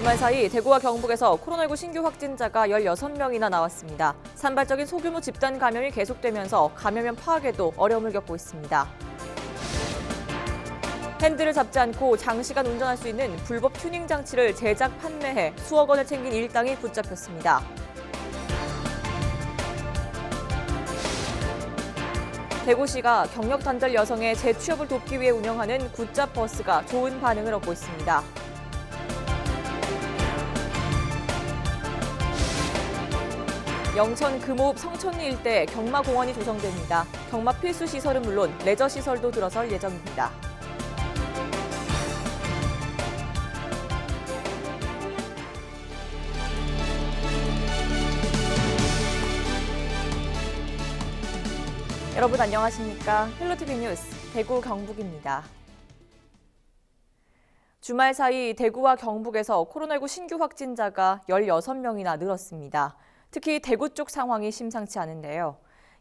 주말 사이 대구와 경북에서 코로나19 신규 확진자가 16명이나 나왔습니다. 산발적인 소규모 집단 감염이 계속되면서 감염연 파악에도 어려움을 겪고 있습니다. 핸들을 잡지 않고 장시간 운전할 수 있는 불법 튜닝 장치를 제작 판매해 수억 원을 챙긴 일당이 붙잡혔습니다. 대구시가 경력 단절 여성의 재취업을 돕기 위해 운영하는 굿잡 버스가 좋은 반응을 얻고 있습니다. 영천 금호읍 성천리 일대 경마공원이 조성됩니다. 경마 필수 시설은 물론 레저 시설도 들어설 예정입니다. 여러분 안녕하십니까? 헬로티비 뉴스 대구 경북입니다. 주말 사이 대구와 경북에서 코로나19 신규 확진자가 16명이나 늘었습니다. 특히 대구 쪽 상황이 심상치 않은데요.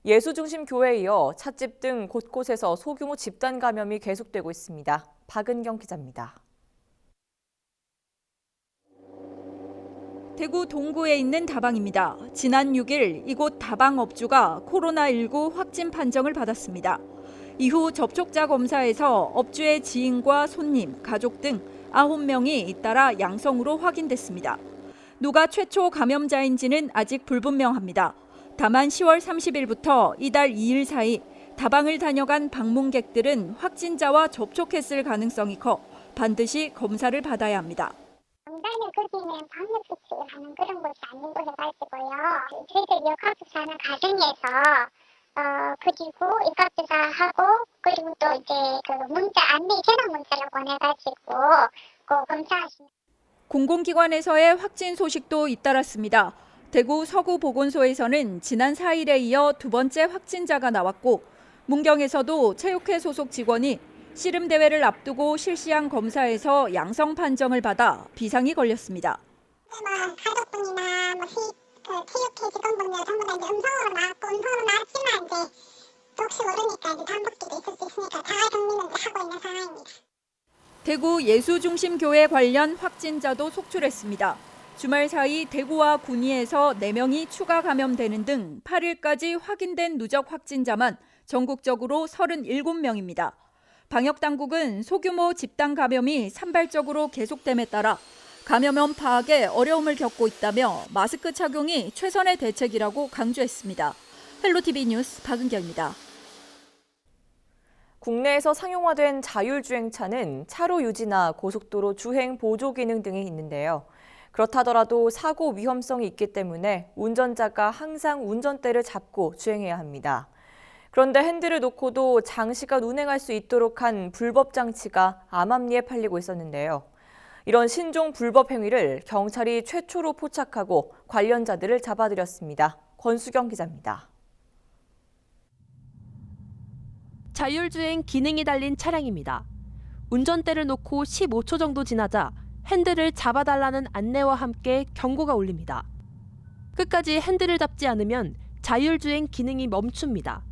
예수 중심 교회에 이어 찻집 등 곳곳에서 소규모 집단 감염이 계속되고 있습니다. 박은경 기자입니다. 대구 동구에 있는 다방입니다. 지난 6일 이곳 다방 업주가 코로나19 확진 판정을 받았습니다. 이후 접촉자 검사에서 업주의 지인과 손님, 가족 등 9명이 잇따라 양성으로 확인됐습니다. 누가 최초 감염자인지는 아직 불분명합니다. 다만 10월 30일부터 이달 2일 사이 다방을 다녀간 방문객들은 확진자와 접촉했을 가능성이 커 반드시 검사를 받아야 합니다. 명단을 거기는 방역 수칙을 하는 그런 곳이 아닌 걸로 가지고요. 저희들 역학조사 사는 가정에서 어 그리고 역학조사하고 그리고 또 이제 그 문자 안내 전화 문자를 보내가지고 그 검사하시는. 공공기관에서의 확진 소식도 잇따랐습니다. 대구 서구 보건소에서는 지난 4일에 이어 두 번째 확진자가 나왔고 문경에서도 체육회 소속 직원이 씨름 대회를 앞두고 실시한 검사에서 양성 판정을 받아 비상이 걸렸습니다. 뭐 가족분이나 뭐 시, 그 체육회 직원분들 전부 다 이제 음성으로 나왔고 음성으로 나왔지만 이제 또 혹시 모르니까 이제 단복기도 있을 수 있으니까 자가 격리는 이제 하고 있는 상황입니다. 대구 예수중심교회 관련 확진자도 속출했습니다. 주말 사이 대구와 군위에서 4명이 추가 감염되는 등 8일까지 확인된 누적 확진자만 전국적으로 37명입니다. 방역당국은 소규모 집단 감염이 산발적으로 계속됨에 따라 감염원 파악에 어려움을 겪고 있다며 마스크 착용이 최선의 대책이라고 강조했습니다. 헬로티비 뉴스 박은경입니다. 국내에서 상용화된 자율주행차는 차로 유지나 고속도로 주행 보조 기능 등이 있는데요. 그렇다더라도 사고 위험성이 있기 때문에 운전자가 항상 운전대를 잡고 주행해야 합니다. 그런데 핸들을 놓고도 장시간 운행할 수 있도록 한 불법 장치가 암암리에 팔리고 있었는데요. 이런 신종 불법 행위를 경찰이 최초로 포착하고 관련자들을 잡아들였습니다. 권수경 기자입니다. 자율주행 기능이 달린 차량입니다. 운전대를 놓고 15초 정도 지나자 핸들을 잡아달라는 안내와 함께 경고가 울립니다. 끝까지 핸들을 잡지 않으면 자율주행 기능이 멈춥니다.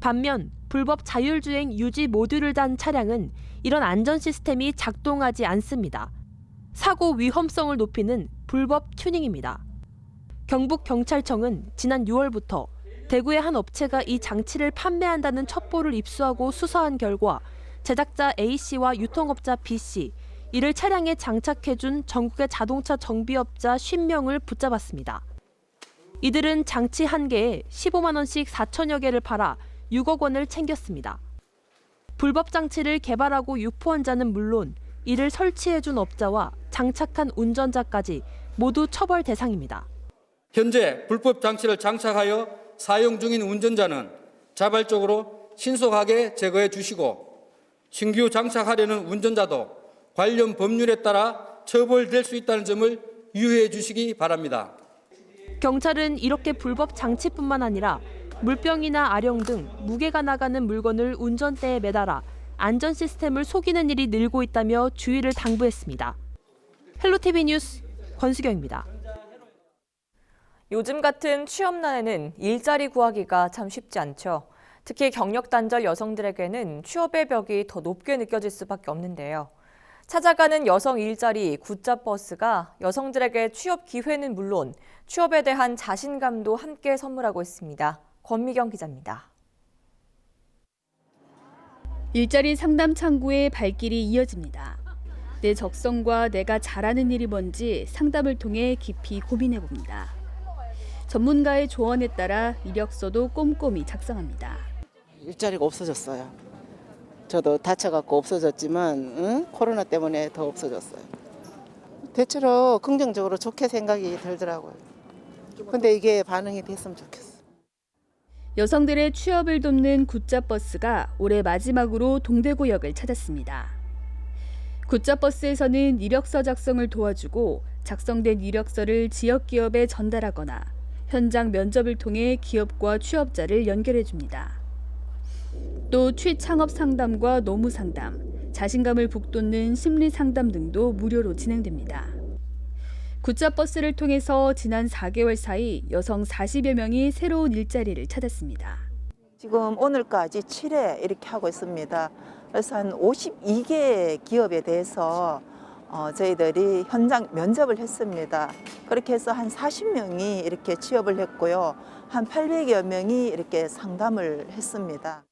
반면 불법 자율주행 유지 모듈을 단 차량은 이런 안전 시스템이 작동하지 않습니다. 사고 위험성을 높이는 불법 튜닝입니다. 경북경찰청은 지난 6월부터 대구의 한 업체가 이 장치를 판매한다는 첩보를 입수하고 수사한 결과 제작자 A씨와 유통업자 B씨, 이를 차량에 장착해준 전국의 자동차 정비업자 50명을 붙잡았습니다. 이들은 장치 한 개에 15만 원씩 4천여 개를 팔아 6억 원을 챙겼습니다. 불법 장치를 개발하고 유포한 자는 물론 이를 설치해준 업자와 장착한 운전자까지 모두 처벌 대상입니다. 현재 불법 장치를 장착하여 사용 중인 운전자는 자발적으로 신속하게 제거해 주시고 신규 장착하려는 운전자도 관련 법률에 따라 처벌될 수 있다는 점을 유의해 주시기 바랍니다. 경찰은 이렇게 불법 장치뿐만 아니라 물병이나 아령 등 무게가 나가는 물건을 운전대에 매달아 안전 시스템을 속이는 일이 늘고 있다며 주의를 당부했습니다. 헬로티비 뉴스 권수경입니다. 요즘 같은 취업난에는 일자리 구하기가 참 쉽지 않죠. 특히 경력 단절 여성들에게는 취업의 벽이 더 높게 느껴질 수밖에 없는데요. 찾아가는 여성 일자리 굿잡 버스가 여성들에게 취업 기회는 물론 취업에 대한 자신감도 함께 선물하고 있습니다. 권미경 기자입니다. 일자리 상담 창구의 발길이 이어집니다. 내 적성과 내가 잘하는 일이 뭔지 상담을 통해 깊이 고민해 봅니다. 전문가의 조언에 따라 이력서도 꼼꼼히 작성합니다. 일자리가 없어졌어요. 저도 다쳐갖고 없어졌지만 응? 코로나 때문에 더 없어졌어요. 대체로 긍정적으로 좋게 생각이 들더라고요. 근데 이게 반응이 됐으면 좋겠어. 여성들의 취업을 돕는 굿잡버스가 올해 마지막으로 동대구역을 찾았습니다. 굿잡버스에서는 이력서 작성을 도와주고 작성된 이력서를 지역 기업에 전달하거나 현장 면접을 통해 기업과 취업자를 연결해 줍니다. 또 취창업 상담과 노무 상담, 자신감을 북돋는 심리 상담 등도 무료로 진행됩니다. 굿잡버스를 통해서 지난 4개월 사이 여성 40여 명이 새로운 일자리를 찾았습니다. 지금 오늘까지 7회 이렇게 하고 있습니다. 그래서 한 52개 기업에 대해서 어, 저희들이 현장 면접을 했습니다. 그렇게 해서 한 40명이 이렇게 취업을 했고요. 한 800여 명이 이렇게 상담을 했습니다.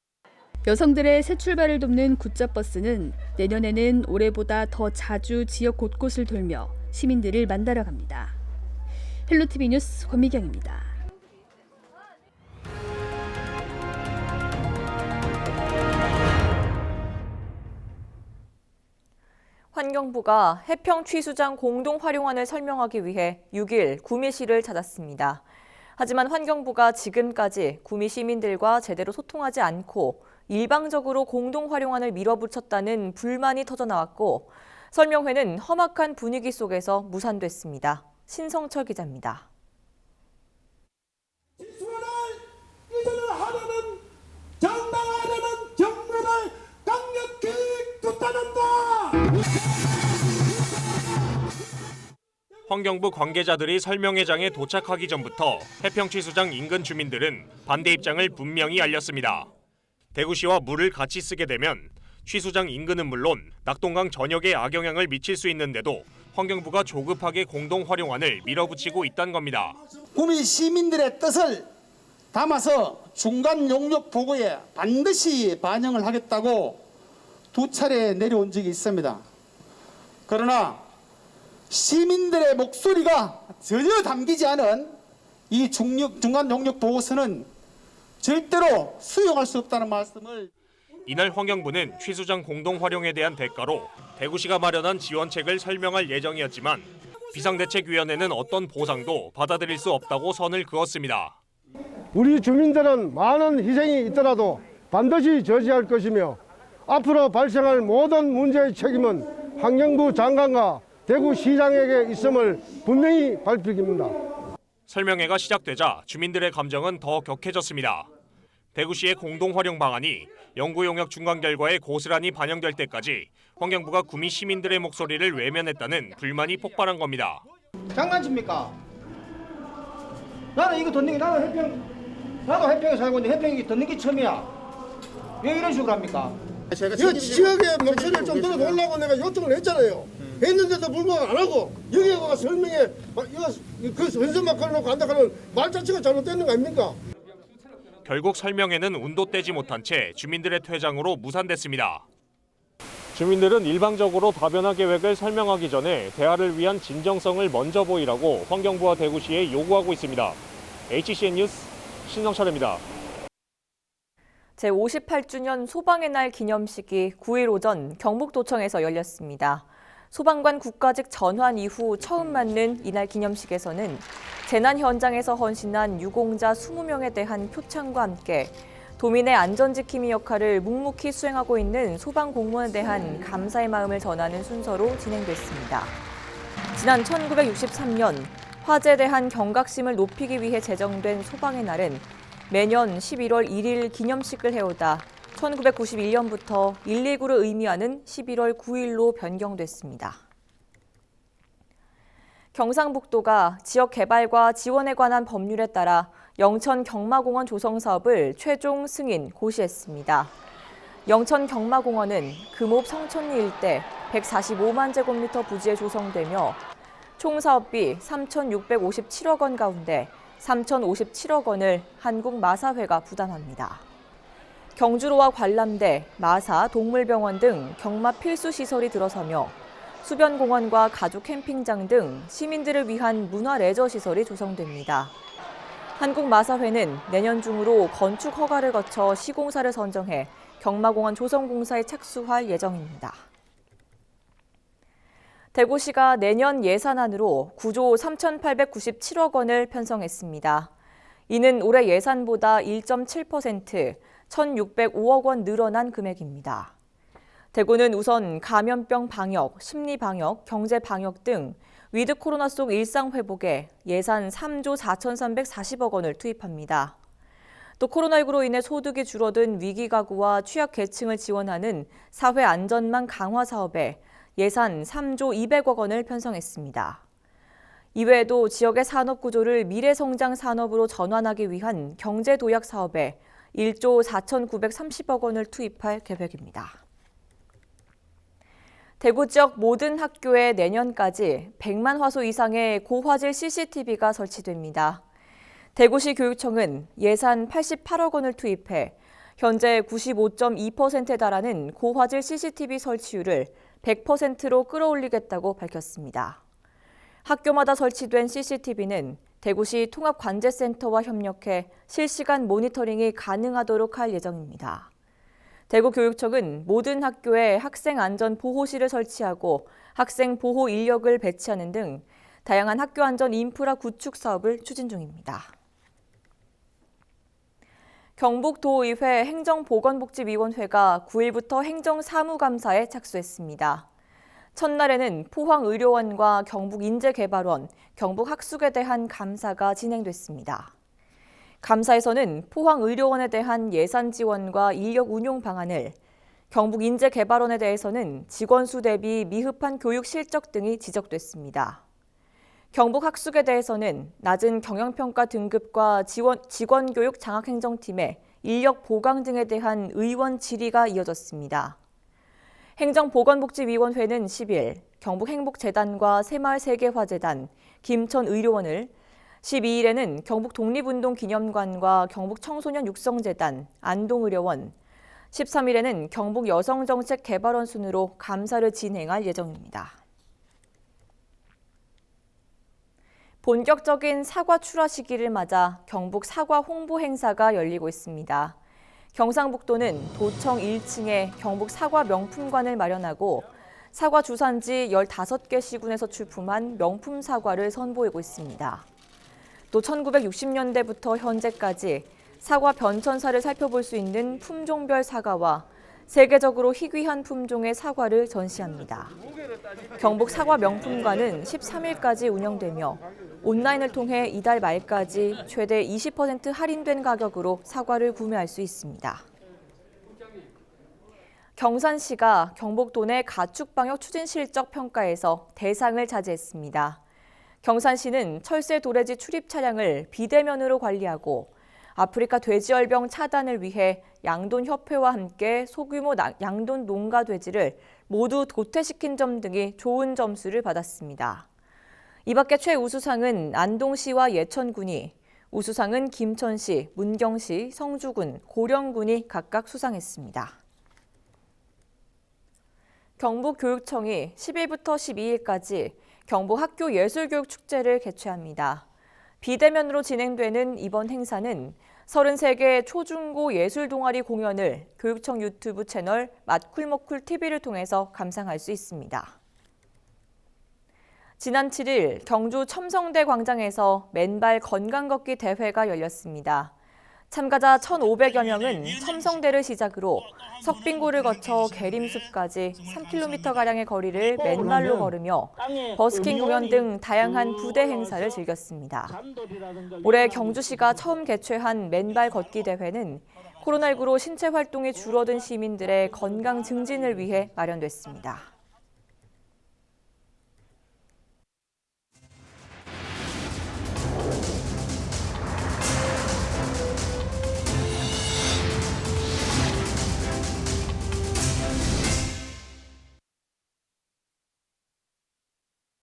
여성들의 새 출발을 돕는 굿잡버스는 내년에는 올해보다 더 자주 지역 곳곳을 돌며 시민들을 만나러 갑니다. 헬로티비 뉴스 권미경입니다. 환경부가 해평 취수장 공동 활용안을 설명하기 위해 6일 구미시를 찾았습니다. 하지만 환경부가 지금까지 구미 시민들과 제대로 소통하지 않고 일방적으로 공동 활용안을 밀어붙였다는 불만이 터져나왔고 설명회는 험악한 분위기 속에서 무산됐습니다. 신성철 기자입니다. 환경부 관계자들이 설명회장에 도착하기 전부터 해평취수장 인근 주민들은 반대 입장을 분명히 알렸습니다. 대구시와 물을 같이 쓰게 되면 취수장 인근은 물론 낙동강 전역에 악영향을 미칠 수 있는데도 환경부가 조급하게 공동 활용안을 밀어붙이고 있다는 겁니다. 구미 시민들의 뜻을 담아서 중간 용역 보고에 반드시 반영을 하겠다고 두 차례 내려온 적이 있습니다. 그러나 시민들의 목소리가 전혀 담기지 않은 이 중력, 중간 용역 보고서는 절대로 수용할 수 없다는 말씀을 이날 환경부는 취수장 공동 활용에 대한 대가로 대구시가 마련한 지원책을 설명할 예정이었지만 비상대책위원회는 어떤 보상도 받아들일 수 없다고 선을 그었습니다. 우리 주민들은 많은 희생이 있더라도 반드시 저지할 것이며 앞으로 발생할 모든 문제의 책임은 환경부 장관과 대구시장에게 있음을 분명히 밝힙니다. 설명회가 시작되자 주민들의 감정은 더 격해졌습니다. 대구시의 공동 활용 방안이 연구 용역 중간 결과에 고스란히 반영될 때까지 환경부가 구미 시민들의 목소리를 외면했다는 불만이 폭발한 겁니다. 장난칩니까? 나는 이거 듣는 게 나는 해평 나도 해평에 살고 있는데 해평이 듣는 게 처음이야. 왜 이런 식으로 합니까? 이거 지역의 목소리를 좀 들어보려고 내가 요청을 했잖아요. 했는데도 불구하고 안 하고 여기에 와서 설명해 막 이거 그 선수만 걸어놓고 한다 하는 말 자체가 잘못되는 거 아닙니까? 결국 설명회는 운도 떼지 못한 채 주민들의 퇴장으로 무산됐습니다. 주민들은 일방적으로 다변화 계획을 설명하기 전에 대화를 위한 진정성을 먼저 보이라고 환경부와 대구시에 요구하고 있습니다. HCN 뉴스 신성철입니다. 제58주년 소방의 날 기념식이 9일 오전 경북도청에서 열렸습니다. 소방관 국가직 전환 이후 처음 맞는 이날 기념식에서는 재난 현장에서 헌신한 유공자 20명에 대한 표창과 함께 도민의 안전지킴이 역할을 묵묵히 수행하고 있는 소방 공무원에 대한 감사의 마음을 전하는 순서로 진행됐습니다. 지난 1963년 화재에 대한 경각심을 높이기 위해 제정된 소방의 날은 매년 11월 1일 기념식을 해오다 1991년부터 119를 의미하는 11월 9일로 변경됐습니다. 경상북도가 지역 개발과 지원에 관한 법률에 따라 영천 경마공원 조성 사업을 최종 승인 고시했습니다. 영천 경마공원은 금옥 성천리 일대 145만 제곱미터 부지에 조성되며 총 사업비 3,657억 원 가운데 3,057억 원을 한국마사회가 부담합니다. 경주로와 관람대, 마사, 동물병원 등 경마 필수 시설이 들어서며 수변공원과 가족 캠핑장 등 시민들을 위한 문화 레저 시설이 조성됩니다. 한국마사회는 내년 중으로 건축 허가를 거쳐 시공사를 선정해 경마공원 조성공사에 착수할 예정입니다. 대구시가 내년 예산안으로 9조 3,897억 원을 편성했습니다. 이는 올해 예산보다 1.7%, 1,605억 원 늘어난 금액입니다. 대구는 우선 감염병 방역, 심리 방역, 경제 방역 등 위드 코로나 속 일상 회복에 예산 3조 4,340억 원을 투입합니다. 또 코로나19로 인해 소득이 줄어든 위기 가구와 취약 계층을 지원하는 사회 안전망 강화 사업에 예산 3조 200억 원을 편성했습니다. 이외에도 지역의 산업 구조를 미래 성장 산업으로 전환하기 위한 경제 도약 사업에 1조 4,930억 원을 투입할 계획입니다. 대구 지역 모든 학교에 내년까지 100만 화소 이상의 고화질 CCTV가 설치됩니다. 대구시 교육청은 예산 88억 원을 투입해 현재 95.2%에 달하는 고화질 CCTV 설치율을 100%로 끌어올리겠다고 밝혔습니다. 학교마다 설치된 CCTV는 대구시 통합관제센터와 협력해 실시간 모니터링이 가능하도록 할 예정입니다. 대구교육청은 모든 학교에 학생 안전 보호실을 설치하고 학생 보호 인력을 배치하는 등 다양한 학교 안전 인프라 구축 사업을 추진 중입니다. 경북도의회 행정보건복지위원회가 9일부터 행정사무감사에 착수했습니다. 첫날에는 포항의료원과 경북인재개발원, 경북학숙에 대한 감사가 진행됐습니다. 감사에서는 포항의료원에 대한 예산 지원과 인력 운용 방안을, 경북인재개발원에 대해서는 직원 수 대비 미흡한 교육 실적 등이 지적됐습니다. 경북학숙에 대해서는 낮은 경영평가 등급과 지원, 직원교육 장학행정팀의 인력 보강 등에 대한 의원 질의가 이어졌습니다. 행정보건복지위원회는 10일 경북행복재단과 새마을세계화재단, 김천의료원을 12일에는 경북독립운동기념관과 경북청소년육성재단, 안동의료원, 13일에는 경북여성정책개발원 순으로 감사를 진행할 예정입니다. 본격적인 사과 출하 시기를 맞아 경북 사과 홍보 행사가 열리고 있습니다. 경상북도는 도청 1층에 경북 사과 명품관을 마련하고 사과 주산지 15개 시군에서 출품한 명품 사과를 선보이고 있습니다. 또 1960년대부터 현재까지 사과 변천사를 살펴볼 수 있는 품종별 사과와 세계적으로 희귀한 품종의 사과를 전시합니다. 경북 사과 명품관은 13일까지 운영되며 온라인을 통해 이달 말까지 최대 20% 할인된 가격으로 사과를 구매할 수 있습니다. 경산시가 경북도 내 가축 방역 추진 실적 평가에서 대상을 차지했습니다. 경산시는 철새 도래지 출입 차량을 비대면으로 관리하고 아프리카 돼지열병 차단을 위해 양돈 협회와 함께 소규모 양돈 농가 돼지를 모두 도태시킨 점 등이 좋은 점수를 받았습니다. 이 밖에 최우수상은 안동시와 예천군이, 우수상은 김천시, 문경시, 성주군, 고령군이 각각 수상했습니다. 경북교육청이 10일부터 12일까지 경북 학교 예술교육 축제를 개최합니다. 비대면으로 진행되는 이번 행사는 33개 초중고 예술 동아리 공연을 교육청 유튜브 채널 맛쿨먹쿨 TV를 통해서 감상할 수 있습니다. 지난 7일 경주 첨성대 광장에서 맨발 건강 걷기 대회가 열렸습니다. 참가자 1,500여 명은 첨성대를 시작으로 석빙고를 거쳐 계림숲까지 3km가량의 거리를 맨발로 걸으며 버스킹 공연 등 다양한 부대 행사를 즐겼습니다. 올해 경주시가 처음 개최한 맨발 걷기 대회는 코로나19로 신체 활동이 줄어든 시민들의 건강 증진을 위해 마련됐습니다.